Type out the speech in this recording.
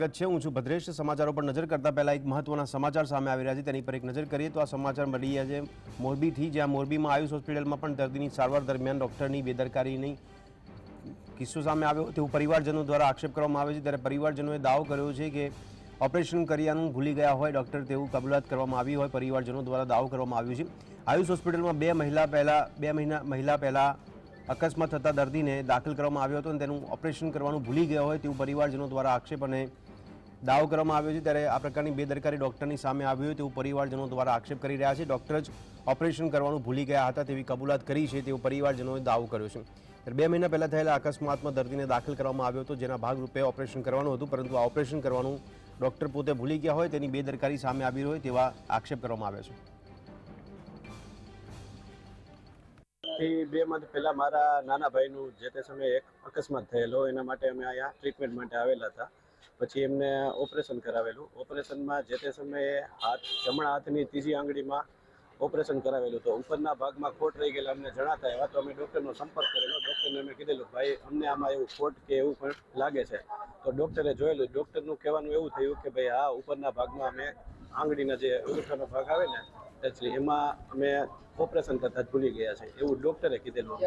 સ્વાગત છે. હું છું ભદ્રેશ. સમાચારો પર નજર કરતા પહેલા એક મહત્વના સમાચાર સામે આવી રહ્યા છે. તેની પર એક નજર કરીએ તો આ સમાચાર મળી રહ્યા છે. મોરબીથી જ્યાં મોરબીમાં આયુષ હોસ્પિટલમાં પણ દર્દીની સારવાર દરમિયાન ડૉક્ટરની બેદરકારીની કિસ્સો સામે આવ્યો. તેવું પરિવારજનો દ્વારા આક્ષેપ કરવામાં આવે છે. ત્યારે પરિવારજનોએ દાવો કર્યો છે કે ઓપરેશન કર્યાનું ભૂલી ગયા હોય ડૉક્ટર તેવું કબૂલાત કરવામાં આવી હોય. પરિવારજનો દ્વારા દાવો કરવામાં આવ્યો છે. આયુષ હોસ્પિટલમાં બે મહિલા પહેલાં, બે મહિના, મહિલા પહેલાં અકસ્માત થતા દર્દીને દાખલ કરવામાં આવ્યો હતો અને તેનું ઓપરેશન કરવાનું ભૂલી ગયા હોય તેવું પરિવારજનો દ્વારા આક્ષેપ અને દાવો કરવામાં આવ્યો છે ત્યારે આ પ્રકારની બેદરકારી ડૉક્ટરની સામે આવી હોય તેવું પરિવારજનો દ્વારા આક્ષેપ કરી રહ્યા છે. ડૉક્ટર જ ઓપરેશન કરવાનું ભૂલી ગયા હતા તેવી કબૂલાત કરી છે તેવો પરિવારજનોએ દાવો કર્યો છે. ત્યારે બે મહિના પહેલાં થયેલા અકસ્માતમાં દર્દીને દાખલ કરવામાં આવ્યો હતો, જેના ભાગરૂપે ઓપરેશન કરવાનું હતું, પરંતુ આ ઓપરેશન કરવાનું ડૉક્ટર પોતે ભૂલી ગયા હોય તેની બેદરકારી સામે આવી હોય તેવા આક્ષેપ કરવામાં આવે છે. બે મંથ પહેલા મારા નાના ભાઈનું જે તે સમયે એક અકસ્માત થયેલો, એના માટે અમે અહીંયા ટ્રીટમેન્ટ માટે આવેલા હતા. પછી એમને ઓપરેશન કરાવેલું. ઓપરેશનમાં જે તે સમયે હાથ, જમણા હાથની ત્રીજી આંગળીમાં ઓપરેશન કરાવેલું તો ઉપરના ભાગમાં ખોટ રહી ગયેલા અમને જણાતા એવા તો અમે ડૉક્ટરનો સંપર્ક કરેલો. ડૉક્ટરને અમે કીધેલું ભાઈ, અમને આમાં એવું ખોટ કે એવું પણ લાગે છે. તો ડૉક્ટરે જોયેલું, ડૉક્ટરનું કહેવાનું એવું થયું કે ભાઈ, હા, ઉપરના ભાગમાં અમે આંગળીના જે અંગૂઠાનો ભાગ આવે ને એમાં અમે ઓપરેશન કરતાં ભૂલી ગયા છે. એવું ડૉક્ટરે કીધેલું.